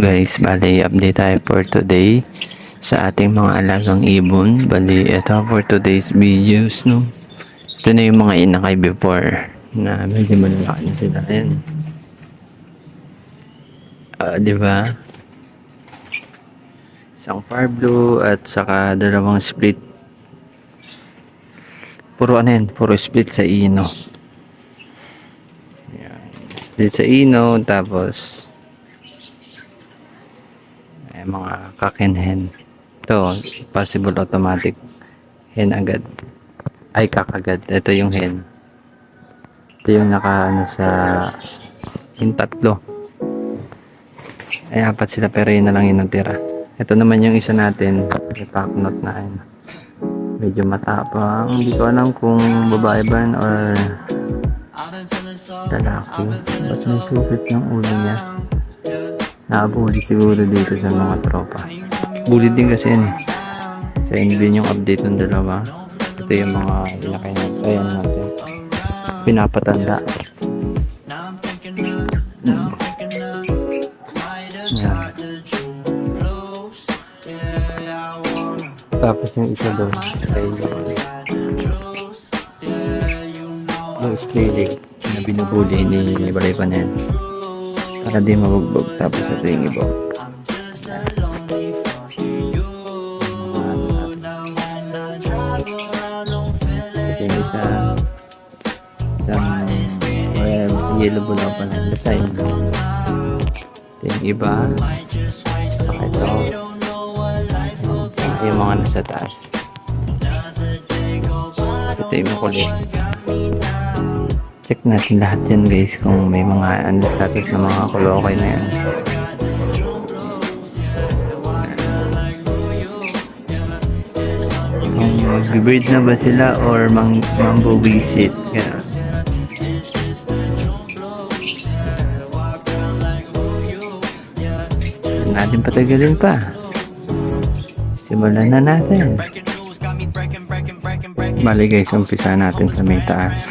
guys, bali update tayo for today sa ating mga alagang ibon. Bali, ito for today's videos, no. Ito na yung mga inakay before na medyo malalaki na sila. Ayan. Ah, di ba? Isang far blue at saka dalawang split. Puro ano yan? Puro split sa ino. Ayan. Split sa ino, tapos ay mga kakin hen. Ito, possible automatic hen agad. Ay, kakagad. Ito yung hen. Ito yung naka ano sa yung tatlo. Ay, apat sila pero yun na lang yung natira. Ito naman yung isa natin. May packnot na ayun. Medyo matapang. Hindi ko alam kung babae ba yun or lalaki. Ba't may supit yung ulo niya? Nakabuli siguro dito sa mga tropa. Bully din kasi yan eh. Sa NB yung update ng dalawa. Ito yung mga ilakay na ayan natin. Pinapatanda. Hmm. Yan. Tapos yung isa doon ay yung yung scaling na binubuli ni Balay pa na yan. Para di mabugbog. Tapos ito yung iba. Ito yung isa. Isang well, yellow bull pa lang. Basta yung ito yung iba. Saka ito. Saka yung mga nasa taas. Ito yung makulit. Check natin lahat yan guys kung may mga ano status na mga kulokay na yan. Kung bird na ba sila or mambo visit. Ganun. Natin patagalin pa. Simulan na natin. Bali guys, umpisa natin sa may taas.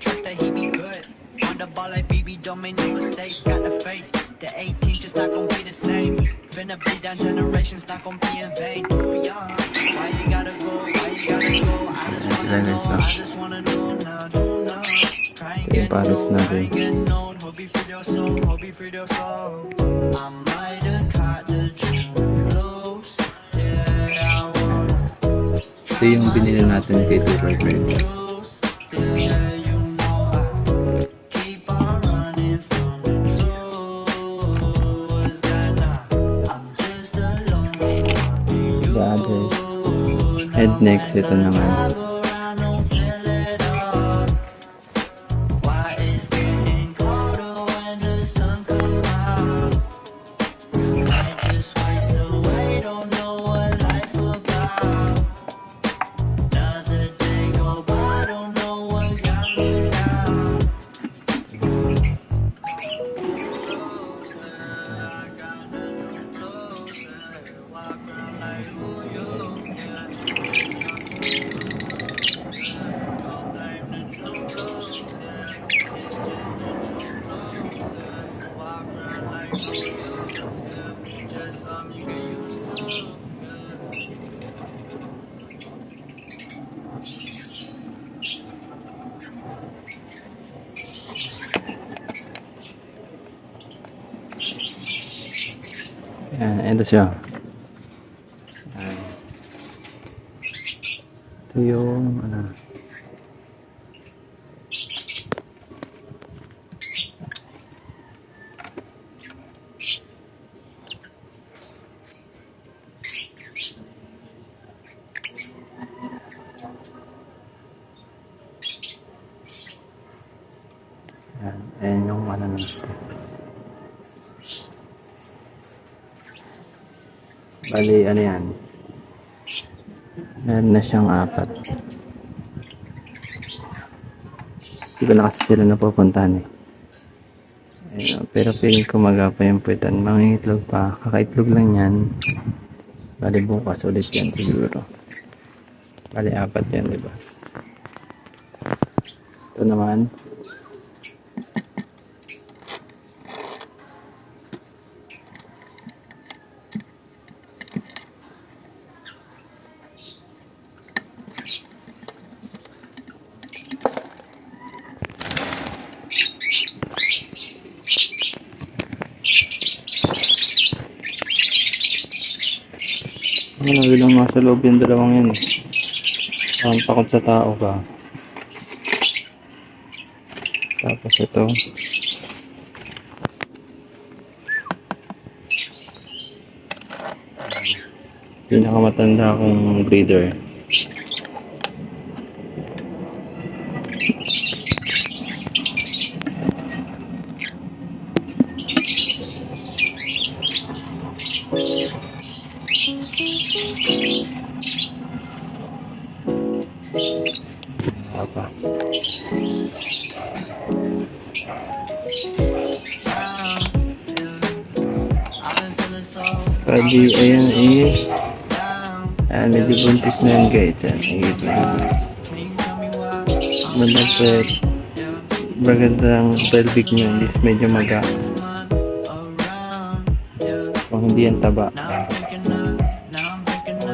Trust that he be good. On the ball like BB, don't make no mistakes. Got the faith. The 18 just not gonna be the same. Finna be down generations, not gonna be in vain. Too young. Why you gotta go? Why you gotta go? I just wanna know. I just wanna know now. Know now. Try and get known. Try and get known. Hope you feel your soul. Hope you feel your soul. I might Ito yung binili natin kay Super Fred. close. Yeah, you know I ito siya. Yan. Ito yung, ano, Yan, ayan yung ano natin. Bali, ano yan? Meron na siyang apat. Hindi ko na kasi sila napupuntahan eh. Pero feeling ko magapa yung puwetan. Mga itlog pa. Kakaitlog lang yan. Bali bukas ulit yan siguro. Bali apat yan, di ba? Ito naman. Ano, bilang nasa loob yung dalawang yun eh. Parang takot sa tao ka. Tapos ito. Pinakamatanda kong breeder. Apa? Pwede, ayan down. Ayan, medyo buntis na yan guys. Ayan, higit na higit. Magandang pelvic niya. Hindi medyo maga. Kung hindi yan taba. Now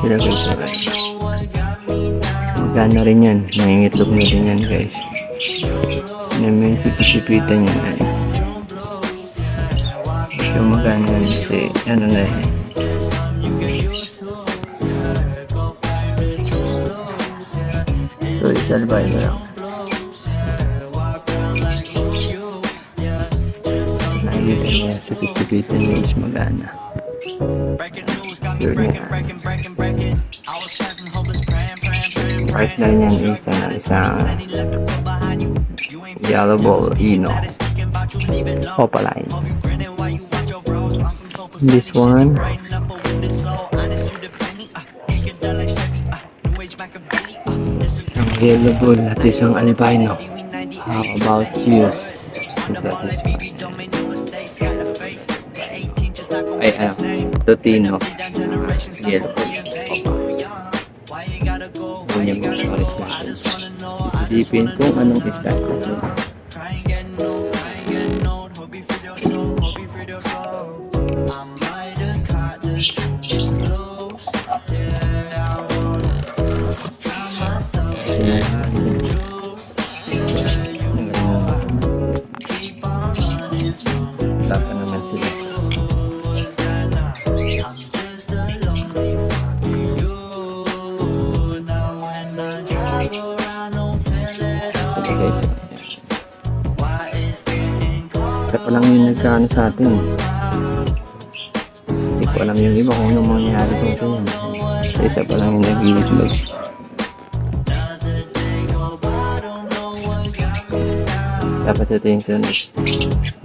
sila guys. Magana rin yan. Nangingitlog na rin yan guys. Na may sipisipitan yan. Ay. So magana yan kasi ano na eh. Blues, yeah. So isalbay mo lang. Nakikita niya sipisipitan niya is magana. Breaking breaking, breaking, breaking, breaking. I was stressing, hopeless, praying, praying, praying, Right praying. na yan isa na isang yellow ball ino. that is. Opaline. This one. Brighten up a window so honest, you the penny. Make it done like Chevy. New age Machiavelli. Disagree. Isang yellow bull at isang albino. We 98, How about you? On the ball like BB, don't make no mistakes. Got the faith. The 18 just not gonna Ay, ano. Totino. Yellow gonna be in vain. Why you gotta go? Why Yun you yung mga gotta oras go? I natin. just wanna know. I just Isipin kung anong status mo. Lang yung nagkaano sa atin. eh. Hindi ko alam yung iba kung anong mangyayari kung ito yan. Sa isa pa lang yung nag-iitlog. Dapat ito yung sunod.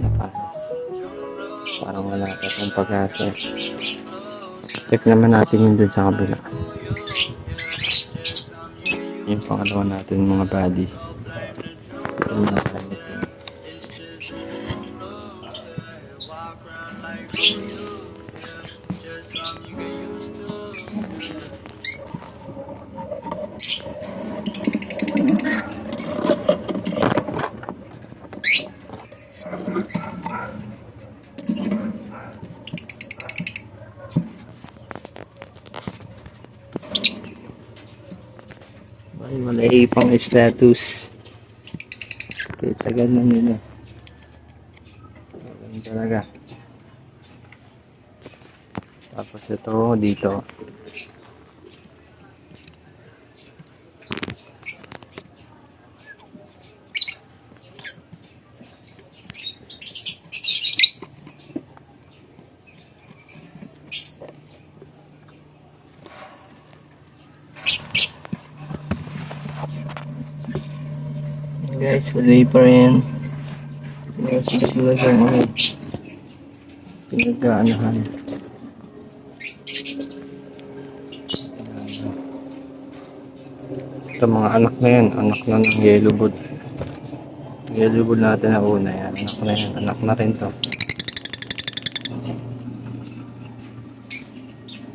Napasas. Parang wala pa pang pag-asa. Check naman natin yung dun sa kabila. Yung pangalawa natin mga body. Ay, malay pang status. Okay, tagal na nila. Tagal talaga. Tapos ito dito. Guys, huli pa rin. Yes, talaga ano. Pinag-aanahan. Ito mga anak na yan, anak na ng yellow bird. Yellow bird natin na una yan, anak na yan, anak na rin to.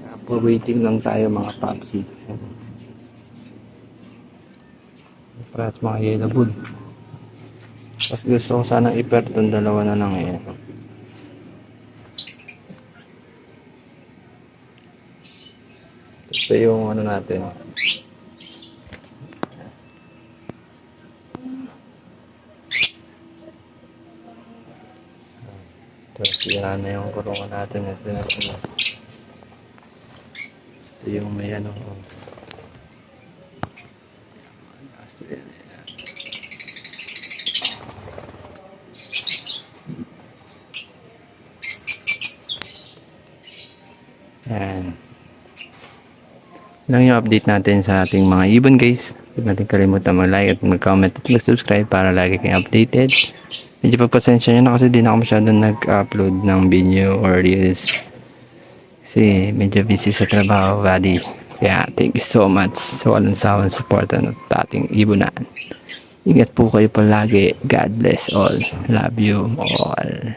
Apo waiting lang tayo mga papsi. Para sa mga yellow bird. Tapos gusto ko sanang i-pair itong dalawa na lang eh. Ito yung ano natin. Tapos sira na yung kurungan natin. Ito na. Ito yung may ano. Yan. Lang yung update natin sa ating mga ibon guys. Huwag natin kalimutan mag-like at mag-comment at mag-subscribe para lagi kayong updated. Medyo pagpasensya nyo na kasi di na ako masyadong nag-upload ng video or reels. Kasi medyo busy sa trabaho, buddy. Kaya thank you so much sa walang sawang suporta ng ating ibunan. Ingat po kayo palagi. God bless all. Love you all.